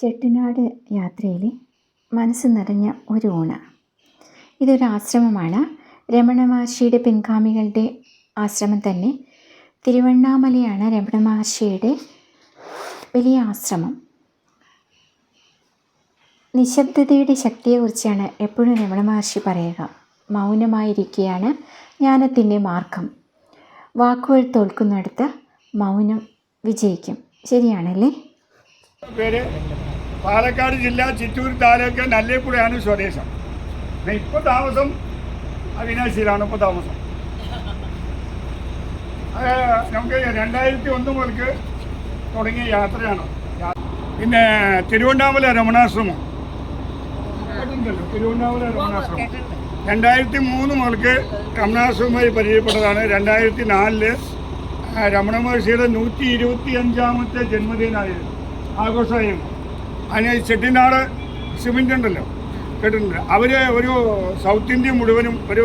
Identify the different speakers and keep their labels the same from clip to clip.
Speaker 1: ചെട്ടിനാട് യാത്രയിൽ മനസ്സ് നിറഞ്ഞ ഒരു ഊണ്. ഇതൊരു ആശ്രമമാണ്. രമണ മഹർഷിയുടെ പിൻഗാമികളുടെ ആശ്രമം തന്നെ. തിരുവണ്ണാമലയാണ് രമണ മഹർഷിയുടെ വലിയ ആശ്രമം. നിശബ്ദതയുടെ ശക്തിയെക്കുറിച്ചാണ് എപ്പോഴും രമണ മഹർഷി പറയുക. മൗനമായിരിക്കുകയാണ് ജ്ഞാനത്തിന്റെ മാർഗം. വാക്കുകൾ തോൽക്കുന്നിടത്ത് മൗനം വിജയിക്കും. ശരിയാണല്ലേ?
Speaker 2: പാലക്കാട് ജില്ല ചിറ്റൂർ താലൂക്ക് നല്ലേപ്പുഴയാണ് സ്വദേശം. പിന്നെ ഇപ്പോൾ താമസം അവിനാശിയിലാണ് ഇപ്പോൾ താമസം. നമുക്ക് രണ്ടായിരത്തി ഒന്ന് മുതൽക്ക് തുടങ്ങിയ യാത്രയാണ്. പിന്നെ തിരുവണ്ണാമല രമണാശ്രമം. തിരുവണ്ണാമല രമണാശ്രമം. രണ്ടായിരത്തി മൂന്ന് മുതൽക്ക് രമണാശ്രമമായി പരിചയപ്പെട്ടതാണ്. രണ്ടായിരത്തി നാലിൽ രമണ മഹർഷിയുടെ നൂറ്റി ഇരുപത്തി അഞ്ചാമത്തെ ജന്മദിനമായിരുന്നു ആഘോഷമായിരുന്നു അതിന് ചെട്ടിനാട് സിമെന്റ് ഉണ്ടല്ലോ കേട്ടിട്ടുണ്ട്. അവർ ഒരു സൗത്ത് ഇന്ത്യ മുഴുവനും ഒരു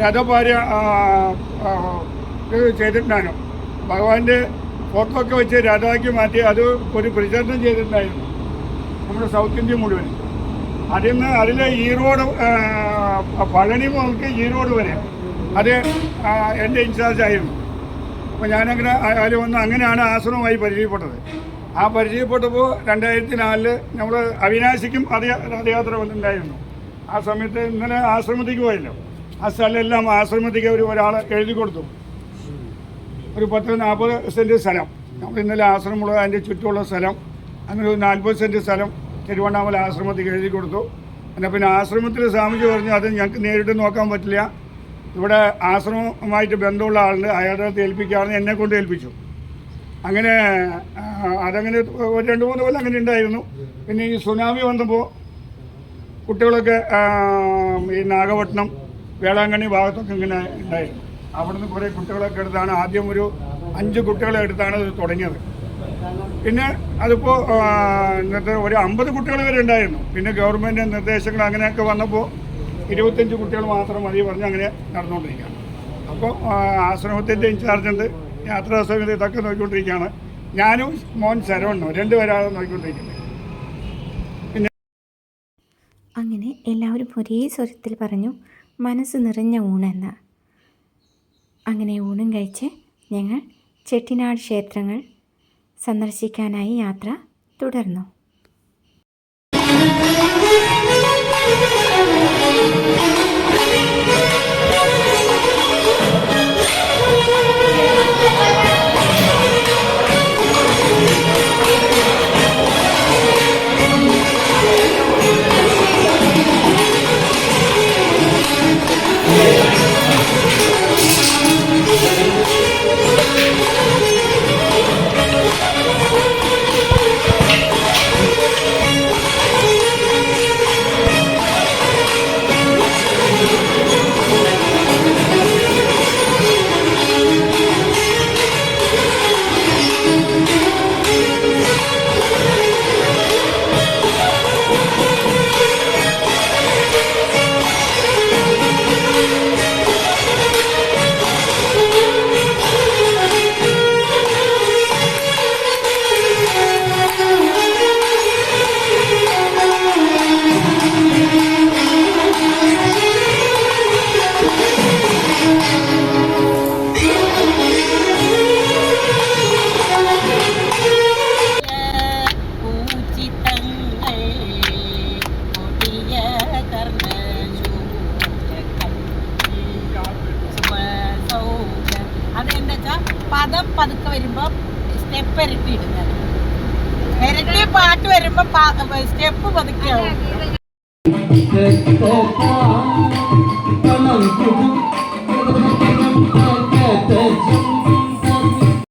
Speaker 2: രഥഭാര്യ ചെയ്തിട്ടുണ്ടായിരുന്നു. ഭഗവാന്റെ ഫോട്ടോ ഒക്കെ വെച്ച് രാജാക്കി മാറ്റി അത് ഒരു പ്രചരണം ചെയ്തിട്ടുണ്ടായിരുന്നു. നമ്മുടെ സൗത്ത് ഇന്ത്യ മുഴുവൻ അതിൽ നിന്ന് അതിൽ ഈറോഡ് പഴനി മുതൽക്ക് ഈറോഡ് വരെ അത് എന്റെ ഇൻചാർജ് ആയിരുന്നു അപ്പോൾ ഞാനങ്ങനെ അതിൽ വന്ന് അങ്ങനെയാണ് ആശ്രമമായി പരിചയപ്പെട്ടത്. ആ പരിചയപ്പെട്ടപ്പോൾ രണ്ടായിരത്തി നാലിൽ നമ്മൾ അവിനാശിക്കും രഥയാത്ര വന്നിട്ടുണ്ടായിരുന്നു. ആ സമയത്ത് ഇങ്ങനെ ആശ്രമത്തിക്ക് പോയല്ലോ. ആ സ്ഥലമെല്ലാം ആശ്രമത്തിക്ക് അവർ ഒരാൾ എഴുതി കൊടുത്തു. ഒരു പത്ത് നാൽപ്പത് സെന്റ് സ്ഥലം. നമ്മൾ ഇന്നലെ ആശ്രമമുള്ള അതിന്റെ ചുറ്റുമുള്ള സ്ഥലം അങ്ങനെ ഒരു നാൽപ്പത് സെന്റ് സ്ഥലം തിരുവണ്ണാമല ആശ്രമത്തിൽ എഴുതി കൊടുത്തു. എന്നാൽ പിന്നെ ആശ്രമത്തിൽ സ്വാമിജി പറഞ്ഞു അത് ഞങ്ങൾക്ക് നേരിട്ട് നോക്കാൻ പറ്റില്ല. ഇവിടെ ആശ്രമമായിട്ട് ബന്ധമുള്ള ആളുണ്ട്. അയാളുടെ അടുത്ത് ഏൽപ്പിക്കുകയാണെന്ന് എന്നെ കൊണ്ട് ഏൽപ്പിച്ചു. അങ്ങനെ അതങ്ങനെ ഒരു രണ്ട് മൂന്ന് കൊല്ലം അങ്ങനെ ഉണ്ടായിരുന്നു. പിന്നെ ഈ സുനാമി വന്നപ്പോൾ കുട്ടികളൊക്കെ ഈ നാഗപട്ടണം വേളാങ്കണ്ണി ഭാഗത്തൊക്കെ ഇങ്ങനെ ഉണ്ടായിരുന്നു അവിടുന്ന് കുറേ കുട്ടികളൊക്കെ എടുത്താണ് ആദ്യം ഒരു അഞ്ച് കുട്ടികളെ എടുത്താണ് ഇത് തുടങ്ങിയത്. പിന്നെ അതിപ്പോൾ ഇന്നത്തെ ഒരു അമ്പത് കുട്ടികൾ വരെ ഉണ്ടായിരുന്നു. പിന്നെ ഗവൺമെന്റ് നിർദ്ദേശങ്ങൾ അങ്ങനെയൊക്കെ വന്നപ്പോൾ ഇരുപത്തഞ്ച് കുട്ടികൾ മാത്രം മതി പറഞ്ഞ് അങ്ങനെ നടന്നുകൊണ്ടിരിക്കുകയാണ്. അപ്പോൾ ആശ്രമത്തിന്റെ ഇൻചാർജ് ഉണ്ട് യാത്രാ സമയത്ത് ഇതൊക്കെ നോക്കിക്കൊണ്ടിരിക്കുകയാണ്. ഞാനും മോൻ ശരവണ്ണും രണ്ടുപേരാണ് നോക്കിക്കൊണ്ടിരിക്കുന്നത്.
Speaker 1: അങ്ങനെ എല്ലാവരും ഒരേ സ്വരത്തിൽ പറഞ്ഞു മനസ്സ് നിറഞ്ഞ ഊണെന്ന് അങ്ങനെ ഊണും കഴിച്ച് ഞങ്ങൾ ചെട്ടിനാട് ക്ഷേത്രങ്ങൾ സന്ദർശിക്കാനായി യാത്ര തുടർന്നു.
Speaker 3: വെച്ചാൽ പദം പതുക്കെ വരുമ്പോൾ സ്റ്റെപ്പ് ഇരട്ടി ഇടുന്നത്. ഇരട്ടി പാട്ട് വരുമ്പോൾ സ്റ്റെപ്പ്
Speaker 4: പതുക്കെയാവും